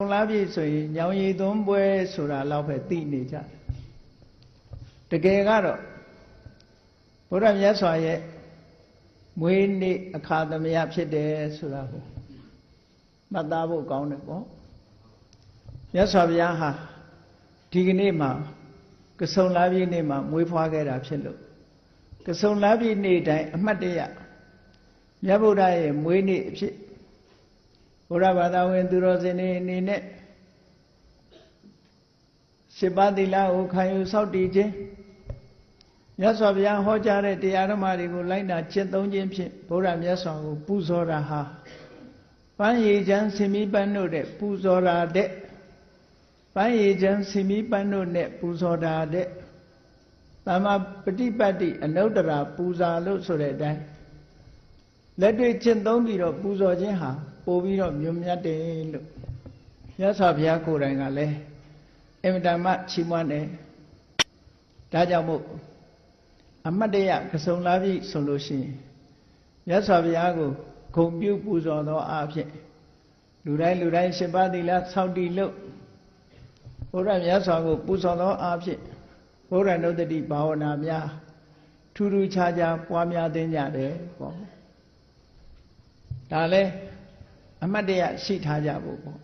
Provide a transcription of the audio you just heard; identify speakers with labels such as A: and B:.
A: ုံလားပြည့်ဆိုရင်ညောင်ရည်သွန်းပွဲဆိုတာတော့ပဲသိနေကြတယ်တကယ်ကတော့ဘုရားမြတ်စွာရဲ့မွေးနေ့အခါသမယဖြစ်တယ်ဆိုတာကိုမှတ်သားဖို့ကောင်းတယ်ပေါ့မြတ်စွာဘုရားဟာဒီကနေ့မှာကဆုံလားပြည့်နေ့မှာမွေးဖွားခဲ့တာဖြစ်လို့ကဆုံလားပြည့်နေ့တိုင်းအမှတ်တရမြတ်ဗုဒ္ဓရဲ့မွေးနေ့အဖြစ် ဘုရားဘာသာဝင် သူတော်စင်တွေအနေနဲ့ရှစ်ပါးသီလကိုခံယူစောင့်တည်ခြင်းမြတ်စွာဘုရားဟောကြားတဲ့တရားဓမ္မတွေကိုလိုက်နာကျင့်သုံးခြင်းဖြင့်ဘုရားမြတ်စွာကိုပူဇော်တာဟာပန်းရည်ချမ်းဆင်မီးပန်းတို့တဲ့ပူဇော်တာတဲ့ပန်းရည်ချမ်းဆင်မီးပန်းတို့နဲ့ပူဇော်တာတဲ့သမ္မာပฏิပတ်တိအနုတ္တရာပူဇာလို့ဆိုတဲ့အတိုင်းလက်တွေ့ကျင့်သုံးပြီးတော့ပူဇော်ခြင်းဟာ ပို့ပြီးတော့မြုံမြတ်တယ်လို့မြတ်စွာဘုရားကိုယ်တိုင်ကလည်းအင်မတန်မှချီးမွမ်းတယ်ဒါကြောင့်မို့အမတ်တရကစုံလာပြီဆိုလို့ရှိရင်မြတ်စွာဘုရားကိုဂုံပြုပူဇော်သောအားဖြင့်လူတိုင်းလူတိုင်းရှင်ပါးသီလစောင့်တည်လို့ဘုရားမြတ်စွာကိုပူဇော်သောအားဖြင့်ဘုရားနုတ္တိဘာဝနာများထူးထူးခြားခြားပွားများသိကြတယ်ပေါ့ဒါလည်း အမတ်တရရှိထားကြဖို့ပေါ့